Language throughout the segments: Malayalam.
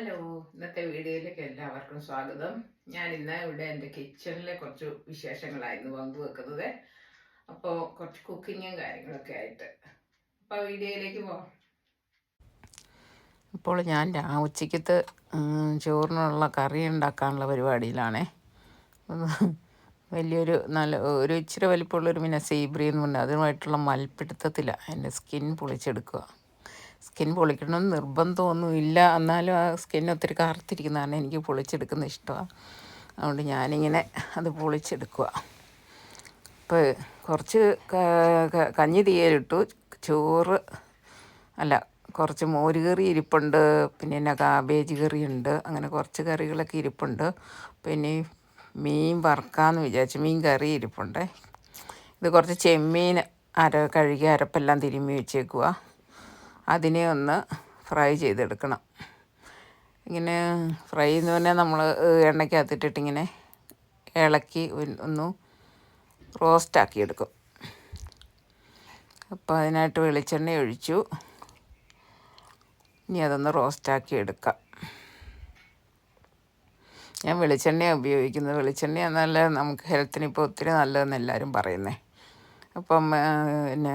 ഹലോ ഇന്നത്തെ വീഡിയോയിലേക്ക് എല്ലാവർക്കും സ്വാഗതം. ഞാൻ ഇന്ന് ഇവിടെ എന്റെ കിച്ചണിലെ കുറച്ച് വിശേഷങ്ങളായിരുന്നു പങ്കുവെക്കുന്നത്. അപ്പോൾ കുറച്ച് കുക്കിങ്ങും കാര്യങ്ങളൊക്കെ ആയിട്ട്. അപ്പോൾ വീഡിയോയിലേക്ക് പോവാം ഇപ്പോൾ ഞാൻ ഉച്ചയ്ക്കത്ത് ചോറിനുള്ള കറി ഉണ്ടാക്കാനുള്ള പരിപാടിയിലാണേ. വലിയൊരു നല്ല ഒരു ഇച്ചിരി വലിപ്പമുള്ളൊരു പിന്നെ സീബ്രി എന്ന് പറഞ്ഞാൽ അതുമായിട്ടുള്ള മൽപ്പിടുത്തത്തിലാണ് എന്റെ സ്കിൻ പൊളിച്ചെടുക്കുക. സ്കിൻ പൊളിക്കണമെന്ന് നിർബന്ധമൊന്നുമില്ല എന്നാലും ആ സ്കിൻ ഒത്തിരി കറുത്തിരിക്കുന്നതാണ് എനിക്ക് പൊളിച്ചെടുക്കുന്ന ഇഷ്ടമാണ് അതുകൊണ്ട് ഞാനിങ്ങനെ അത് പൊളിച്ചെടുക്കുക ഇപ്പോൾ കുറച്ച് കഞ്ഞി തീയലിട്ടു. ചോറ് അല്ല കുറച്ച് മോര് കറി ഇരിപ്പുണ്ട്. പിന്നെ എന്നാ കാബേജ് കറിയുണ്ട്. അങ്ങനെ കുറച്ച് കറികളൊക്കെ ഇരിപ്പുണ്ട്. പിന്നെ മീൻ വറുക്കാമെന്ന് വിചാരിച്ചു. മീൻ കറി ഇരിപ്പുണ്ട്. ഇത് കുറച്ച് ചെമ്മീൻ അര കഴുകി അരപ്പെല്ലാം തിരുമ്മി വെച്ചേക്കുക അതിനെ ഒന്ന് ഫ്രൈ ചെയ്തെടുക്കണം. ഇങ്ങനെ ഫ്രൈ ചെയ്യുന്ന പറഞ്ഞാൽ നമ്മൾ എണ്ണയ്ക്കകത്തിട്ടിട്ടിങ്ങനെ ഇളക്കി ഒന്ന് റോസ്റ്റാക്കിയെടുക്കും. അപ്പോൾ അതിനായിട്ട് വെളിച്ചെണ്ണ ഒഴിച്ചു. ഇനി അതൊന്ന് റോസ്റ്റാക്കി എടുക്കാം ഞാൻ വെളിച്ചെണ്ണയാണ് ഉപയോഗിക്കുന്നത്. വെളിച്ചെണ്ണ നല്ല നമുക്ക് ഹെൽത്തിന് ഇപ്പോൾ ഒത്തിരി നല്ലതെന്ന് എല്ലാവരും പറയുന്നത് അപ്പം പിന്നെ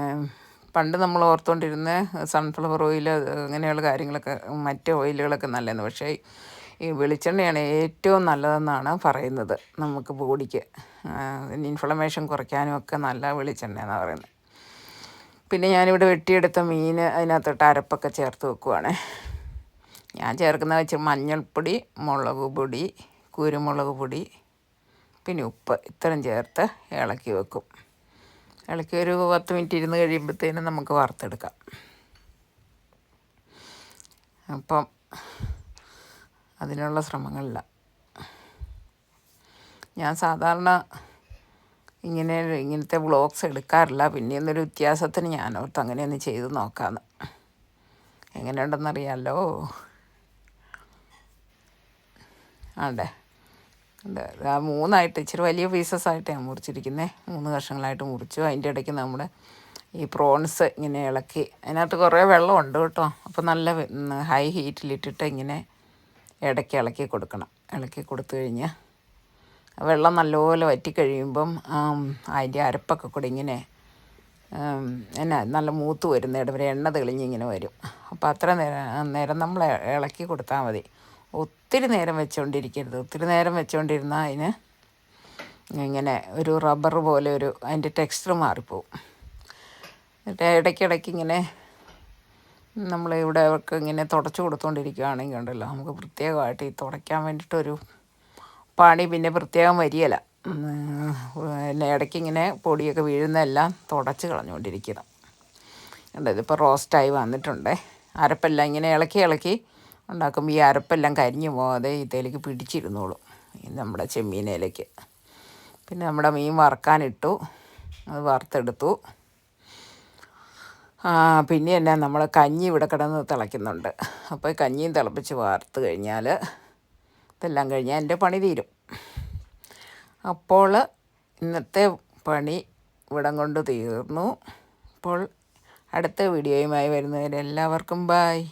പണ്ട് നമ്മൾ ഓർത്തുകൊണ്ടിരുന്ന സൺഫ്ലവർ ഓയിൽ അങ്ങനെയുള്ള കാര്യങ്ങളൊക്കെ മറ്റ് ഓയിലുകളൊക്കെ നല്ലതെന്ന് പക്ഷേ ഈ വെളിച്ചെണ്ണയാണ് ഏറ്റവും നല്ലതെന്നാണ് പറയുന്നത് നമുക്ക് ബോഡിക്ക്. ഇൻഫ്ലമേഷൻ കുറയ്ക്കാനും ഒക്കെ നല്ല വെളിച്ചെണ്ണ എന്നാണ് പറയുന്നത്. പിന്നെ ഞാനിവിടെ വെട്ടിയെടുത്ത മീൻ അതിനകത്തോട്ട് അരപ്പൊക്കെ ചേർത്ത് വെക്കുവാണ്. ഞാൻ ചേർക്കുന്ന വെച്ച് മഞ്ഞൾപ്പൊടി മുളക് പൊടി കുരുമുളക് പൊടി പിന്നെ ഉപ്പ്. ഇത്രയും ചേർത്ത് ഇളക്കി വെക്കും. ഇളക്കി ഒരു പത്ത് മിനിറ്റ് ഇരുന്ന് കഴിയുമ്പോഴത്തേനും നമുക്ക് വറുത്തെടുക്കാം. അപ്പം അതിനുള്ള ശ്രമങ്ങളില്ല. ഞാൻ സാധാരണ ഇങ്ങനെ ഇങ്ങനത്തെ വ്ളോഗ്സ് എടുക്കാറില്ല. പിന്നെ എന്നൊരു വ്യത്യാസത്തിന് ഞാൻ ഓർത്ത് അങ്ങനെ ഒന്ന് ചെയ്ത് നോക്കാമെന്ന് എങ്ങനെയുണ്ടെന്നറിയാമല്ലോ ആണ്ടേ. മൂന്നായിട്ട് ഇച്ചിരി വലിയ പീസസ് ആയിട്ട് ഞാൻ മുറിച്ചിരിക്കുന്നത് മൂന്ന് കഷ്ണങ്ങളായിട്ട് മുറിച്ചു. അതിന്റെ ഇടയ്ക്ക് നമ്മുടെ ഈ പ്രോൺസ് ഇങ്ങനെ ഇളക്കി. അതിനകത്ത് കുറേ വെള്ളമുണ്ട് കേട്ടോ. അപ്പോൾ നല്ല ഹൈ ഹീറ്റിലിട്ടിട്ട് ഇങ്ങനെ ഇടയ്ക്ക് ഇളക്കി കൊടുക്കണം. ഇളക്കി കൊടുത്തു കഴിഞ്ഞാൽ വെള്ളം നല്ലപോലെ വറ്റിക്കഴിയുമ്പം അതിന്റെ അരപ്പൊക്കെ കൂടി ഇങ്ങനെ എന്നാ നല്ല മൂത്ത് വരുന്നിടം ഇടവരെ എണ്ണ തെളിഞ്ഞിങ്ങനെ വരും. അപ്പോൾ അത്ര നേരം നേരം നമ്മൾ ഇളക്കി കൊടുത്താൽ മതി. ഒത്തിരി നേരം വെച്ചുകൊണ്ടിരിക്കരുത് ഒത്തിരി നേരം വെച്ചുകൊണ്ടിരുന്നാൽ അതിന് ഇങ്ങനെ ഒരു റബ്ബർ പോലെ ഒരു അതിന്റെ ടെക്സ്ചർ മാറിപ്പോവും. ഇടയ്ക്കിടയ്ക്ക് ഇങ്ങനെ നമ്മൾ ഇവിടെ അവർക്ക് ഇങ്ങനെ തുടച്ചു കൊടുത്തുകൊണ്ടിരിക്കുകയാണെങ്കിൽ ഉണ്ടല്ലോ നമുക്ക് പ്രത്യേകമായിട്ട് ഈ തുടയ്ക്കാൻ വേണ്ടിയിട്ടൊരു പണി പിന്നെ പ്രത്യേകം വരികയില്ല. പിന്നെ ഇടയ്ക്ക് ഇങ്ങനെ പൊടിയൊക്കെ വീഴുന്നതെല്ലാം തുടച്ച് കളഞ്ഞുകൊണ്ടിരിക്കണം കണ്ടത് ഇപ്പോൾ റോസ്റ്റായി വന്നിട്ടുണ്ട്. അരപ്പെല്ലാം ഇങ്ങനെ ഇളക്കി ഇളക്കി ഉണ്ടാക്കുമ്പോൾ ഈ അരപ്പെല്ലാം കരിഞ്ഞു പോകാതെ ഇതിലേക്ക് പിടിച്ചിരുന്നോളും ഈ നമ്മുടെ ചെമ്മീനയിലേക്ക്. പിന്നെ നമ്മുടെ മീൻ വറക്കാനിട്ടു. അത് വറുത്തെടുത്തു. പിന്നെ എന്നാ നമ്മൾ കഞ്ഞി ഇവിടെ കിടന്ന് തിളയ്ക്കുന്നുണ്ട്. അപ്പോൾ കഞ്ഞിയും തിളപ്പിച്ച് വാർത്ത് കഴിഞ്ഞാൽ ഇതെല്ലാം കഴിഞ്ഞാൽ എന്റെ പണി തീരും. അപ്പോൾ ഇന്നത്തെ പണി ഇവിടം കൊണ്ട് തീർന്നു. അപ്പോൾ അടുത്ത വീഡിയോയുമായി വരുന്നവരെല്ലാവർക്കും ബായ്